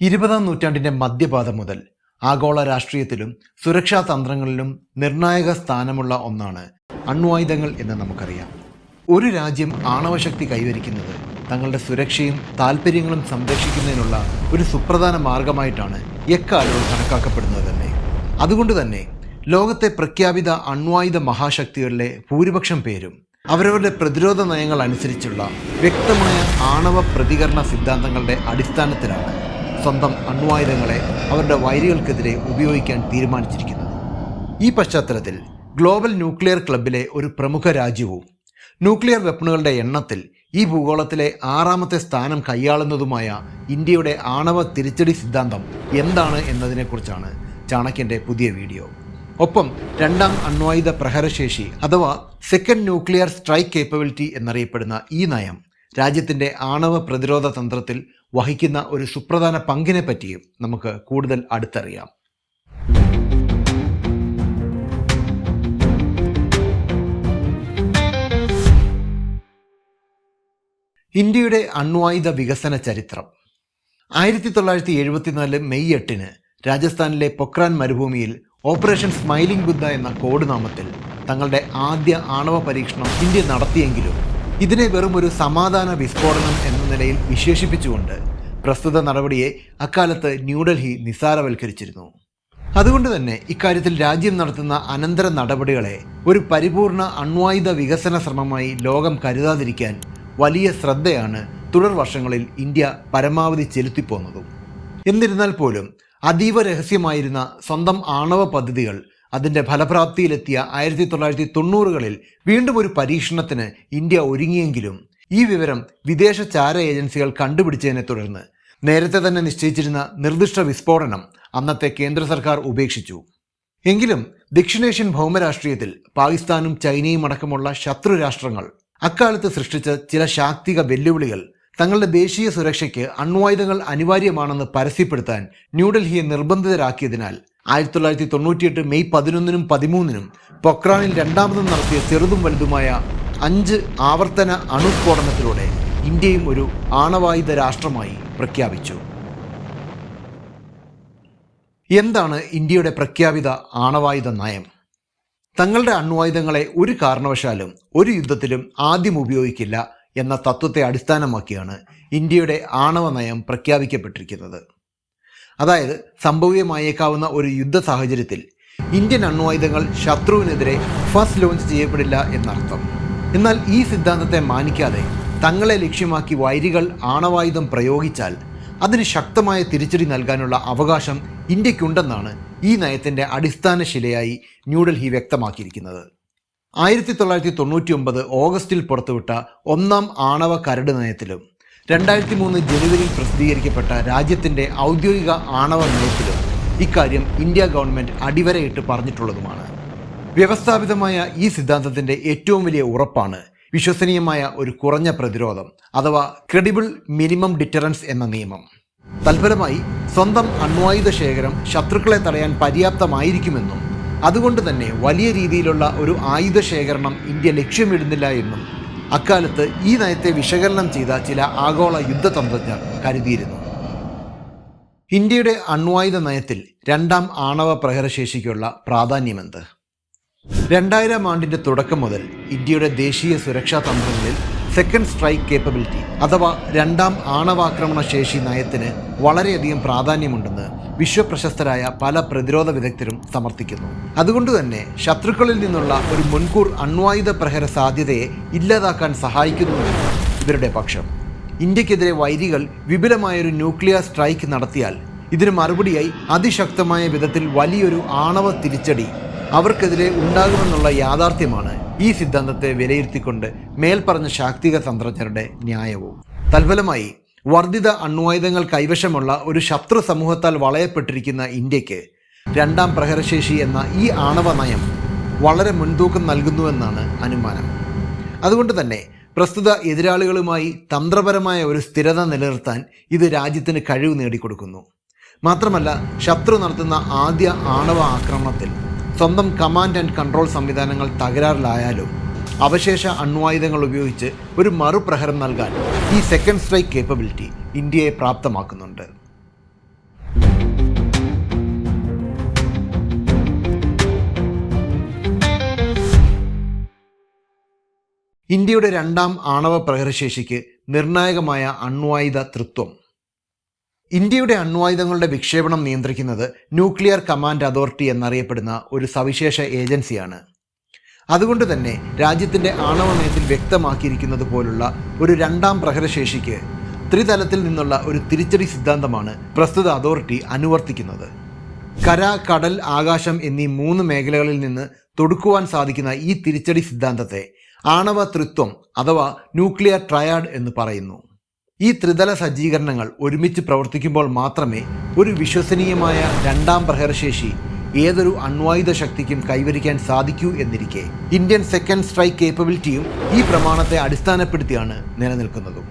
ഇരുപതാം നൂറ്റാണ്ടിന്റെ മധ്യപാദം മുതൽ ആഗോള രാഷ്ട്രീയത്തിലും സുരക്ഷാ തന്ത്രങ്ങളിലും നിർണായക സ്ഥാനമുള്ള ഒന്നാണ് അണ്വായുധങ്ങൾ എന്ന് നമുക്കറിയാം. ഒരു രാജ്യം ആണവശക്തി കൈവരിക്കുന്നത് തങ്ങളുടെ സുരക്ഷയും താല്പര്യങ്ങളും സംരക്ഷിക്കുന്നതിനുള്ള ഒരു സുപ്രധാന മാർഗമായിട്ടാണ് എക്കാലവും കണക്കാക്കപ്പെടുന്നത് തന്നെ അതുകൊണ്ട് തന്നെ ലോകത്തെ പ്രഖ്യാപിത അണ്വായുധ മഹാശക്തികളിലെ ഭൂരിപക്ഷം പേരും അവരവരുടെ പ്രതിരോധ നയങ്ങൾ അനുസരിച്ചുള്ള വ്യക്തമായ ആണവ പ്രതികരണ സിദ്ധാന്തങ്ങളുടെ അടിസ്ഥാനത്തിലാണ് സ്വന്തം അണ്വായുധങ്ങളെ അവരുടെ വൈരികൾക്കെതിരെ ഉപയോഗിക്കാൻ തീരുമാനിച്ചിരിക്കുന്നത്. ഈ പശ്ചാത്തലത്തിൽ ഗ്ലോബൽ ന്യൂക്ലിയർ ക്ലബിലെ ഒരു പ്രമുഖ രാജ്യവും ന്യൂക്ലിയർ വെപ്പണുകളുടെ എണ്ണത്തിൽ ഈ ഭൂഗോളത്തിലെ ആറാമത്തെ സ്ഥാനം കൈയാളുന്നതുമായ ഇന്ത്യയുടെ ആണവ തിരിച്ചടി സിദ്ധാന്തം എന്താണ് എന്നതിനെക്കുറിച്ചാണ് ചാണക്യന്റെ പുതിയ വീഡിയോ. ഒപ്പം രണ്ടാം അണ്വായുധ പ്രഹരശേഷി അഥവാ സെക്കൻഡ് ന്യൂക്ലിയർ സ്ട്രൈക്ക് കേപ്പബിലിറ്റി എന്നറിയപ്പെടുന്ന ഈ നയം രാജ്യത്തിന്റെ ആണവ പ്രതിരോധ തന്ത്രത്തിൽ വഹിക്കുന്ന ഒരു സുപ്രധാന പങ്കിനെ പറ്റിയും നമുക്ക് കൂടുതൽ അടുത്തറിയാം. ഇന്ത്യയുടെ അണ്വായുധ വികസന ചരിത്രം. ആയിരത്തി തൊള്ളായിരത്തി എഴുപത്തിനാല് മെയ് എട്ടിന് രാജസ്ഥാനിലെ പൊക്രാൻ മരുഭൂമിയിൽ ഓപ്പറേഷൻ സ്മൈലിംഗ് ബുദ്ധ എന്ന കോഡ് നാമത്തിൽ തങ്ങളുടെ ആദ്യ ആണവ പരീക്ഷണം ഇന്ത്യ നടത്തിയെങ്കിലും ഇതിനെ വെറും ഒരു സമാധാന വിസ്ഫോടനം എന്ന നിലയിൽ വിശേഷിപ്പിച്ചുകൊണ്ട് പ്രസ്തുത നടപടിയെ അക്കാലത്ത് ന്യൂഡൽഹി നിസ്സാരവൽക്കരിച്ചിരുന്നു. അതുകൊണ്ട് തന്നെ ഇക്കാര്യത്തിൽ രാജ്യം നടത്തുന്ന അനന്തര നടപടികളെ ഒരു പരിപൂർണ അണ്വായുധ വികസന ശ്രമമായി ലോകം കരുതാതിരിക്കാൻ വലിയ ശ്രദ്ധയാണ് തുടർ വർഷങ്ങളിൽ ഇന്ത്യ പരമാവധി ചെലുത്തിപ്പോന്നതും. എന്നിരുന്നാൽ പോലും അതീവ രഹസ്യമായിരുന്ന സ്വന്തം ആണവ പദ്ധതികൾ അതിന്റെ ഫലപ്രാപ്തിയിലെത്തിയ ആയിരത്തി തൊള്ളായിരത്തി തൊണ്ണൂറുകളിൽ വീണ്ടും ഒരു പരീക്ഷണത്തിന് ഇന്ത്യ ഒരുങ്ങിയെങ്കിലും ഈ വിവരം വിദേശ ചാര ഏജൻസികൾ കണ്ടുപിടിച്ചതിനെ തുടർന്ന് നേരത്തെ തന്നെ നിശ്ചയിച്ചിരുന്ന നിർദ്ദിഷ്ട വിസ്ഫോടനം അന്നത്തെ കേന്ദ്ര സർക്കാർ ഉപേക്ഷിച്ചു. എങ്കിലും ദക്ഷിണേഷ്യൻ ഭൗമരാഷ്ട്രീയത്തിൽ പാകിസ്ഥാനും ചൈനയും അടക്കമുള്ള ശത്രു രാഷ്ട്രങ്ങൾ അക്കാലത്ത് സൃഷ്ടിച്ച ചില ശാക്തിക വെല്ലുവിളികൾ തങ്ങളുടെ ദേശീയ സുരക്ഷയ്ക്ക് അണ്വായുധങ്ങൾ അനിവാര്യമാണെന്ന് പരസ്യപ്പെടുത്താൻ ന്യൂഡൽഹിയെ നിർബന്ധിതരാക്കിയതിനാൽ ആയിരത്തി തൊള്ളായിരത്തി തൊണ്ണൂറ്റിയെട്ട് മെയ് പതിനൊന്നിനും പതിമൂന്നിനും പൊക്രാനിൽ രണ്ടാമതും നടത്തിയ ചെറുതും വലുതുമായ അഞ്ച് ആവർത്തന അണുസ്ഫോടനത്തിലൂടെ ഇന്ത്യയും ഒരു ആണവായുധ രാഷ്ട്രമായി പ്രഖ്യാപിച്ചു. എന്താണ് ഇന്ത്യയുടെ പ്രഖ്യാപിത ആണവായുധ നയം? തങ്ങളുടെ അണ്വായുധങ്ങളെ ഒരു കാരണവശാലും ഒരു യുദ്ധത്തിലും ആദ്യം ഉപയോഗിക്കില്ല എന്ന തത്വത്തെ അടിസ്ഥാനമാക്കിയാണ് ഇന്ത്യയുടെ ആണവ നയം പ്രഖ്യാപിക്കപ്പെട്ടിരിക്കുന്നത്. അതായത് സംഭവ്യമായേക്കാവുന്ന ഒരു യുദ്ധ സാഹചര്യത്തിൽ ഇന്ത്യൻ അണ്വായുധങ്ങൾ ശത്രുവിനെതിരെ ഫസ്റ്റ് ലോഞ്ച് ചെയ്യപ്പെടില്ല എന്നർത്ഥം. എന്നാൽ ഈ സിദ്ധാന്തത്തെ മാനിക്കാതെ തങ്ങളെ ലക്ഷ്യമാക്കി വൈരികൾ ആണവായുധം പ്രയോഗിച്ചാൽ അതിന് ശക്തമായ തിരിച്ചടി നൽകാനുള്ള അവകാശം ഇന്ത്യക്കുണ്ടെന്നാണ് ഈ നയത്തിന്റെ അടിസ്ഥാന ശിലയായി ന്യൂഡൽഹി വ്യക്തമാക്കിയിരിക്കുന്നത്. ആയിരത്തി തൊള്ളായിരത്തി തൊണ്ണൂറ്റി ഒമ്പത് ഓഗസ്റ്റിൽ പുറത്തുവിട്ട ഒന്നാം ആണവ കരട് നയത്തിലും രണ്ടായിരത്തി മൂന്ന് ജനുവരിയിൽ പ്രസിദ്ധീകരിക്കപ്പെട്ട രാജ്യത്തിന്റെ ഔദ്യോഗിക ആണവ നയത്തിലും ഇക്കാര്യം ഇന്ത്യ ഗവൺമെന്റ് അടിവരയിട്ട് പറഞ്ഞിട്ടുള്ളതുമാണ്. വ്യവസ്ഥാപിതമായ ഈ സിദ്ധാന്തത്തിന്റെ ഏറ്റവും വലിയ ഉറപ്പാണ് വിശ്വസനീയമായ ഒരു കുറഞ്ഞ പ്രതിരോധം അഥവാ ക്രെഡിബിൾ മിനിമം ഡിറ്ററൻസ് എന്ന നിയമം. തൽഫലമായി സ്വന്തം അണ്വായുധ ശേഖരം ശത്രുക്കളെ തടയാൻ പര്യാപ്തമായിരിക്കുമെന്നും അതുകൊണ്ട് തന്നെ വലിയ രീതിയിലുള്ള ഒരു ആയുധ ശേഖരണം ഇന്ത്യ ലക്ഷ്യമിടുന്നില്ല എന്നും അക്കാലത്ത് ഈ നയത്തെ വിശകലനം ചെയ്ത ചില ആഗോള യുദ്ധതന്ത്രജ്ഞർ കരുതിയിരുന്നു. ഇന്ത്യയുടെ അണ്വായുധ നയത്തിൽ രണ്ടാം ആണവ പ്രഹരശേഷിക്കുള്ള പ്രാധാന്യമെന്ത്? രണ്ടായിരം ആണ്ടിന്റെ തുടക്കം മുതൽ ഇന്ത്യയുടെ ദേശീയ സുരക്ഷാ തന്ത്രങ്ങളിൽ സെക്കൻഡ് സ്ട്രൈക്ക് കേപ്പബിലിറ്റി അഥവാ രണ്ടാം ആണവാക്രമണ ശേഷി നയത്തിന് വളരെയധികം പ്രാധാന്യമുണ്ടെന്ന് വിശ്വപ്രശസ്തരായ പല പ്രതിരോധ വിദഗ്ധരും സമർത്ഥിക്കുന്നു. അതുകൊണ്ട് തന്നെ ശത്രുക്കളിൽ നിന്നുള്ള ഒരു മുൻകൂർ അണ്വായുധ പ്രഹര സാധ്യതയെ ഇല്ലാതാക്കാൻ സഹായിക്കുന്നുവെന്ന് ഇവരുടെ പക്ഷം. ഇന്ത്യക്കെതിരെ വൈരികൾ വിപുലമായൊരു ന്യൂക്ലിയർ സ്ട്രൈക്ക് നടത്തിയാൽ ഇതിന് മറുപടിയായി അതിശക്തമായ വിധത്തിൽ വലിയൊരു ആണവ തിരിച്ചടി അവർക്കെതിരെ ഉണ്ടാകുമെന്നുള്ള യാഥാർത്ഥ്യമാണ് ഈ സിദ്ധാന്തത്തെ വിലയിരുത്തിക്കൊണ്ട് മേൽപ്പറഞ്ഞ ശാക്തിക തന്ത്രജ്ഞരുടെ ന്യായവും. തൽഫലമായി വർദ്ധിത അണ്വായുധങ്ങൾ കൈവശമുള്ള ഒരു ശത്രു സമൂഹത്താൽ വളയപ്പെട്ടിരിക്കുന്ന ഇന്ത്യയ്ക്ക് രണ്ടാം പ്രഹരശേഷി എന്ന ഈ ആണവ നയം വളരെ മുൻതൂക്കം നൽകുന്നുവെന്നാണ് അനുമാനം. അതുകൊണ്ട് തന്നെ പ്രസ്തുത എതിരാളികളുമായി തന്ത്രപരമായ ഒരു സ്ഥിരത നിലനിർത്താൻ ഇത് രാജ്യത്തിന് കഴിവ് നേടിക്കൊടുക്കുന്നു. മാത്രമല്ല ശത്രു നടത്തുന്ന ആദ്യ ആണവ ആക്രമണത്തിൽ സ്വന്തം കമാൻഡ് ആൻഡ് കൺട്രോൾ സംവിധാനങ്ങൾ തകരാറിലായാലും അവശേഷ അണ്വായുധങ്ങൾ ഉപയോഗിച്ച് ഒരു മറുപ്രഹരം നൽകാൻ ഈ സെക്കൻഡ് സ്ട്രൈക്ക് കേപ്പബിലിറ്റി ഇന്ത്യയെ പ്രാപ്തമാക്കുന്നുണ്ട്. ഇന്ത്യയുടെ രണ്ടാം ആണവ പ്രഹരശേഷിക്ക് നിർണായകമായ അണ്വായുധ തൃത്വം. ഇന്ത്യയുടെ അണ്വായുധങ്ങളുടെ വിക്ഷേപണം നിയന്ത്രിക്കുന്നത് ന്യൂക്ലിയർ കമാൻഡ് അതോറിറ്റി എന്നറിയപ്പെടുന്ന ഒരു സവിശേഷ ഏജൻസിയാണ്. അതുകൊണ്ട് തന്നെ രാജ്യത്തിന്റെ ആണവ നയത്തിൽ വ്യക്തമാക്കിയിരിക്കുന്നത് പോലുള്ള ഒരു രണ്ടാം പ്രഹരശേഷിക്ക് ത്രിതലത്തിൽ നിന്നുള്ള ഒരു തിരിച്ചടി സിദ്ധാന്തമാണ് പ്രസ്തുത അതോറിറ്റി അനുവർത്തിക്കുന്നത്. കര കടൽ ആകാശം എന്നീ മൂന്ന് മേഖലകളിൽ നിന്ന് തൊടുക്കുവാൻ സാധിക്കുന്ന ഈ തിരിച്ചടി സിദ്ധാന്തത്തെ ആണവ തൃത്വം അഥവാ ന്യൂക്ലിയർ ട്രയാഡ് എന്ന് പറയുന്നു. ഈ ത്രിതല സജ്ജീകരണങ്ങൾ ഒരുമിച്ച് പ്രവർത്തിക്കുമ്പോൾ മാത്രമേ ഒരു വിശ്വസനീയമായ രണ്ടാം പ്രഹരശേഷി ഏതൊരു അണ്വായുധ ശക്തിക്കും കൈവരിക്കാൻ സാധിക്കൂ എന്നിരിക്കെ ഇന്ത്യൻ സെക്കൻഡ് സ്ട്രൈക്ക് കേപ്പബിലിറ്റിയും ഈ പ്രമാണത്തെ അടിസ്ഥാനപ്പെടുത്തിയാണ് നിലനിൽക്കുന്നതും.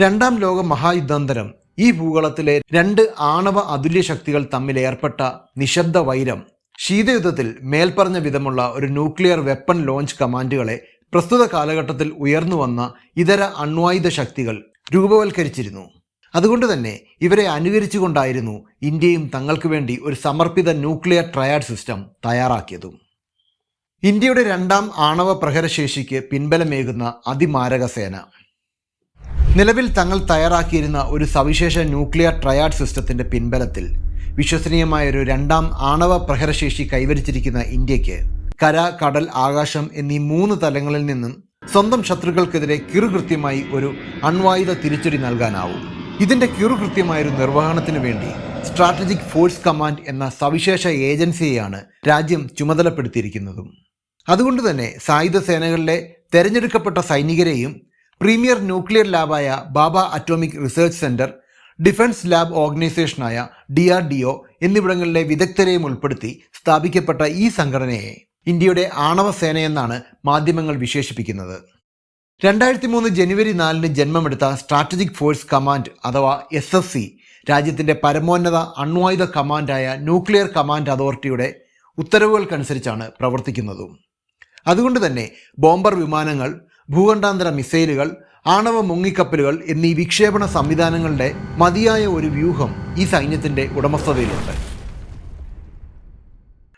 രണ്ടാം ലോക മഹായുദ്ധാന്തരം ഈ ഭൂഗോളത്തിലെ രണ്ട് ആണവ അതുല്യ ശക്തികൾ തമ്മിൽ ഏർപ്പെട്ട നിശബ്ദ വൈരം ശീതയുദ്ധത്തിൽ മേൽപ്പറഞ്ഞ വിധമുള്ള ഒരു ന്യൂക്ലിയർ വെപ്പൺ ലോഞ്ച് കമാൻഡുകളെ പ്രസ്തുത കാലഘട്ടത്തിൽ ഉയർന്നുവന്ന ഇതര അണ്വായുധ ശക്തികൾ രൂപവൽക്കരിച്ചിരുന്നു. അതുകൊണ്ട് തന്നെ ഇവരെ അനുകരിച്ചുകൊണ്ടായിരുന്നു ഇന്ത്യയും തങ്ങൾക്ക് വേണ്ടി ഒരു സമർപ്പിത ന്യൂക്ലിയർ ട്രയാഡ് സിസ്റ്റം തയ്യാറാക്കിയതും. ഇന്ത്യയുടെ രണ്ടാം ആണവ പ്രഹരശേഷിക്ക് പിൻബലമേകുന്ന അതിമാരക സേന. നിലവിൽ തങ്ങൾ തയ്യാറാക്കിയിരുന്ന ഒരു സവിശേഷ ന്യൂക്ലിയർ ട്രയാഡ് സിസ്റ്റത്തിന്റെ പിൻബലത്തിൽ വിശ്വസനീയമായ ഒരു രണ്ടാം ആണവ പ്രഹരശേഷി കൈവരിച്ചിരിക്കുന്ന ഇന്ത്യയ്ക്ക് കര കടൽ ആകാശം എന്നീ മൂന്ന് തലങ്ങളിൽ നിന്നും സ്വന്തം ശത്രുക്കൾക്കെതിരെ കിറുകൃത്യമായി ഒരു അണ്വായുധ തിരിച്ചടി നൽകാനാവും. ഇതിന്റെ ഒരു നിർവഹണത്തിന് വേണ്ടി സ്ട്രാറ്റജിക് ഫോഴ്സ് കമാൻഡ് എന്ന സവിശേഷ ഏജൻസിയെയാണ് രാജ്യം ചുമതലപ്പെടുത്തിയിരിക്കുന്നതും. അതുകൊണ്ട് തന്നെ സായുധ സേനകളിലെ തെരഞ്ഞെടുക്കപ്പെട്ട സൈനികരെയും premier nuclear ലാബായ Bhabha atomic research centre defence lab ഓർഗനൈസേഷനായ D R D O എന്നിവിടങ്ങളിലെ വിദഗ്ധരെയും ഉൾപ്പെടുത്തി സ്ഥാപിക്കപ്പെട്ട ഈ സംഘടനയെ ഇന്ത്യയുടെ ആണവ സേനയെന്നാണ് മാധ്യമങ്ങൾ വിശേഷിപ്പിക്കുന്നത്. രണ്ടായിരത്തി മൂന്ന് ജനുവരി നാലിന് ജന്മമെടുത്ത സ്ട്രാറ്റജിക് ഫോഴ്സ് കമാൻഡ് അഥവാ എസ് എസ് സി രാജ്യത്തിന്റെ പരമോന്നത അണ്വായുധ കമാൻഡായ ന്യൂക്ലിയർ കമാൻഡ് അതോറിറ്റിയുടെ ഉത്തരവുകൾക്കനുസരിച്ചാണ് പ്രവർത്തിക്കുന്നത്. അതുകൊണ്ട് തന്നെ ബോംബർ വിമാനങ്ങൾ ഭൂഖണ്ഡാന്തര മിസൈലുകൾ ആണവ മുങ്ങിക്കപ്പലുകൾ എന്നീ വിക്ഷേപണ സംവിധാനങ്ങളുടെ മതിയായ ഒരു വ്യൂഹം ഈ സൈന്യത്തിന്റെ ഉടമസ്ഥതയിലുണ്ട്.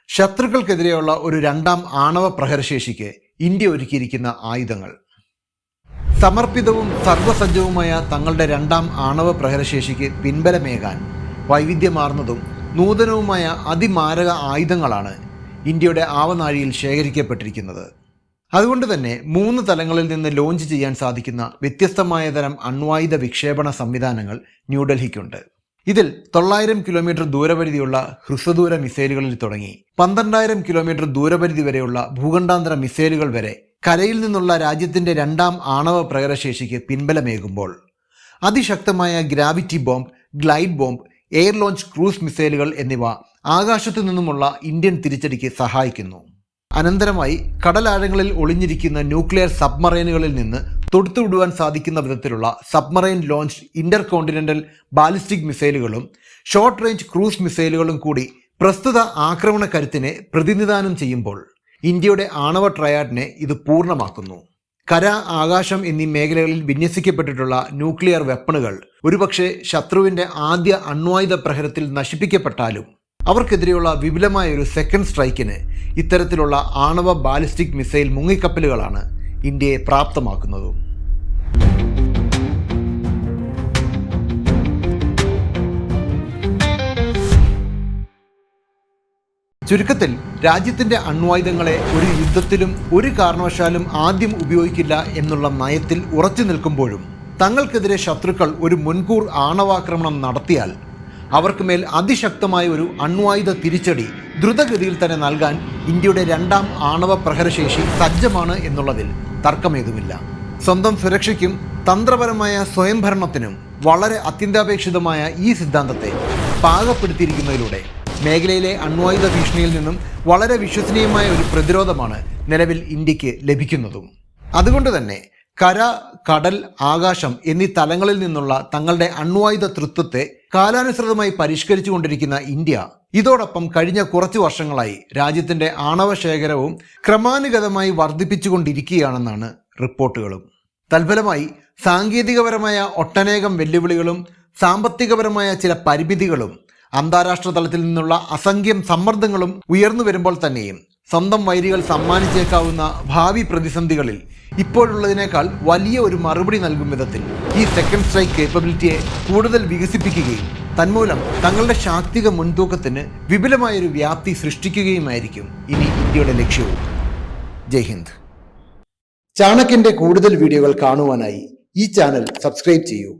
ശത്രുക്കൾക്കെതിരെയുള്ള ഒരു രണ്ടാം ആണവ പ്രഹരശേഷിക്ക് ഇന്ത്യ ഒരുക്കിയിരിക്കുന്ന ആയുധങ്ങൾ. സമർപ്പിതവും സർവസജ്ജവുമായ തങ്ങളുടെ രണ്ടാം ആണവ പ്രഹരശേഷിക്ക് പിൻബലമേകാൻ വൈവിധ്യമാർന്നതും നൂതനവുമായ അതിമാരക ആയുധങ്ങളാണ് ഇന്ത്യയുടെ ആവനാഴിയിൽ ശേഖരിക്കപ്പെട്ടിരിക്കുന്നത്. അതുകൊണ്ട് തന്നെ മൂന്ന് തലങ്ങളിൽ നിന്ന് ലോഞ്ച് ചെയ്യാൻ സാധിക്കുന്ന വ്യത്യസ്തമായ തരം അണ്വായുധ വിക്ഷേപണ സംവിധാനങ്ങൾ ന്യൂഡൽഹിക്കുണ്ട്. ഇതിൽ തൊള്ളായിരം കിലോമീറ്റർ ദൂരപരിധിയുള്ള ഹ്രസ്വദൂര മിസൈലുകളിൽ തുടങ്ങി പന്ത്രണ്ടായിരം കിലോമീറ്റർ ദൂരപരിധി വരെയുള്ള ഭൂഖണ്ഡാന്തര മിസൈലുകൾ വരെ കരയിൽ നിന്നുള്ള രാജ്യത്തിന്റെ രണ്ടാം ആണവ പ്രകടശേഷിക്ക് പിൻബലമേകുമ്പോൾ അതിശക്തമായ gravity bomb glide bomb air launch cruise മിസൈലുകൾ എന്നിവ ആകാശത്തു നിന്നുമുള്ള ഇന്ത്യൻ തിരിച്ചടിക്ക് സഹായിക്കുന്നു. അനന്തരമായി കടലാഴങ്ങളിൽ ഒളിഞ്ഞിരിക്കുന്ന ന്യൂക്ലിയർ സബ്മറൈനുകളിൽ നിന്ന് തൊടുത്തുവിടുവാൻ സാധിക്കുന്ന വിധത്തിലുള്ള submarine launch intercontinental ballistic മിസൈലുകളും ഷോർട്ട് റേഞ്ച് ക്രൂസ് മിസൈലുകളും കൂടി പ്രസ്തുത ആക്രമണ കരുത്തിനെ പ്രതിനിധാനം ചെയ്യുമ്പോൾ ഇന്ത്യയുടെ ആണവ ട്രയാഡിനെ ഇത് പൂർണമാക്കുന്നു. കര ആകാശം എന്നീ മേഖലകളിൽ വിന്യസിക്കപ്പെട്ടിട്ടുള്ള ന്യൂക്ലിയർ വെപ്പണുകൾ ഒരുപക്ഷെ ശത്രുവിന്റെ ആദ്യ അണ്വായുധ പ്രഹരത്തിൽ നശിപ്പിക്കപ്പെട്ടാലും അവർക്കെതിരെയുള്ള വിപുലമായ ഒരു സെക്കൻഡ് സ്ട്രൈക്കിന് ഇത്തരത്തിലുള്ള ആണവ ബാലിസ്റ്റിക് മിസൈൽ മുങ്ങിക്കപ്പലുകളാണ് ഇന്ത്യയെ പ്രാപ്തമാക്കുന്നതും. ചുരുക്കത്തിൽ രാജ്യത്തിന്റെ അണ്വായുധങ്ങളെ ഒരു യുദ്ധത്തിലും ഒരു കാരണവശാലും ആദ്യം ഉപയോഗിക്കില്ല എന്നുള്ള നയത്തിൽ ഉറച്ചു നിൽക്കുമ്പോഴും തങ്ങൾക്കെതിരെ ശത്രുക്കൾ ഒരു മുൻകൂർ ആണവാക്രമണം നടത്തിയാൽ അവർക്ക് മേൽ അതിശക്തമായ ഒരു അണ്വായുധ തിരിച്ചടി ദ്രുതഗതിയിൽ തന്നെ നൽകാൻ ഇന്ത്യയുടെ രണ്ടാം ആണവ പ്രഹരശേഷി സജ്ജമാണ് എന്നുള്ളതിൽ തർക്കമേതുമില്ല. സ്വന്തം സുരക്ഷയ്ക്കും തന്ത്രപരമായ സ്വയംഭരണത്തിനും വളരെ അത്യന്താപേക്ഷിതമായ ഈ സിദ്ധാന്തത്തെ പാകപ്പെടുത്തിയിരിക്കുന്നതിലൂടെ മേഖലയിലെ അണ്വായുധ ഭീഷണിയിൽ നിന്നും വളരെ വിശ്വസനീയമായ ഒരു പ്രതിരോധമാണ് നിലവിൽ ഇന്ത്യയ്ക്ക് ലഭിക്കുന്നതും. അതുകൊണ്ട് തന്നെ കര കടൽ ആകാശം എന്നീ തലങ്ങളിൽ നിന്നുള്ള തങ്ങളുടെ അണ്വായുധ തൃത്വത്തെ കാലാനുസൃതമായി പരിഷ്കരിച്ചുകൊണ്ടിരിക്കുന്ന ഇന്ത്യ ഇതോടൊപ്പം കഴിഞ്ഞ കുറച്ചു വർഷങ്ങളായി രാജ്യത്തിന്റെ ആണവ ശേഖരവും ക്രമാനുഗതമായി വർദ്ധിപ്പിച്ചുകൊണ്ടിരിക്കുകയാണെന്നാണ് റിപ്പോർട്ടുകളും. തൽഫലമായി സാങ്കേതികപരമായ ഒട്ടനേകം വെല്ലുവിളികളും സാമ്പത്തികപരമായ ചില പരിമിതികളും അന്താരാഷ്ട്ര തലത്തിൽ നിന്നുള്ള അസംഖ്യം സമ്മർദ്ദങ്ങളും ഉയർന്നു വരുമ്പോൾ തന്നെയും സ്വന്തം വൈരികൾ സമ്മാനിച്ചേക്കാവുന്ന ഭാവി പ്രതിസന്ധികളിൽ ഇപ്പോഴുള്ളതിനേക്കാൾ വലിയ ഒരു മറുപടി നൽകും വിധത്തിൽ ഈ സെക്കൻഡ് സ്ട്രൈക്ക് കേപ്പബിലിറ്റിയെ കൂടുതൽ വികസിപ്പിക്കുകയും തന്മൂലം തങ്ങളുടെ ശാക്തിക മുൻതൂക്കത്തിന് വിപുലമായൊരു വ്യാപ്തി സൃഷ്ടിക്കുകയുമായിരിക്കും ഇനി ഇന്ത്യയുടെ ലക്ഷ്യവും. ജയ് ഹിന്ദ്. ചാണക്യന്റെ കൂടുതൽ വീഡിയോകൾ കാണുവാനായി ഈ ചാനൽ സബ്സ്ക്രൈബ് ചെയ്യൂ.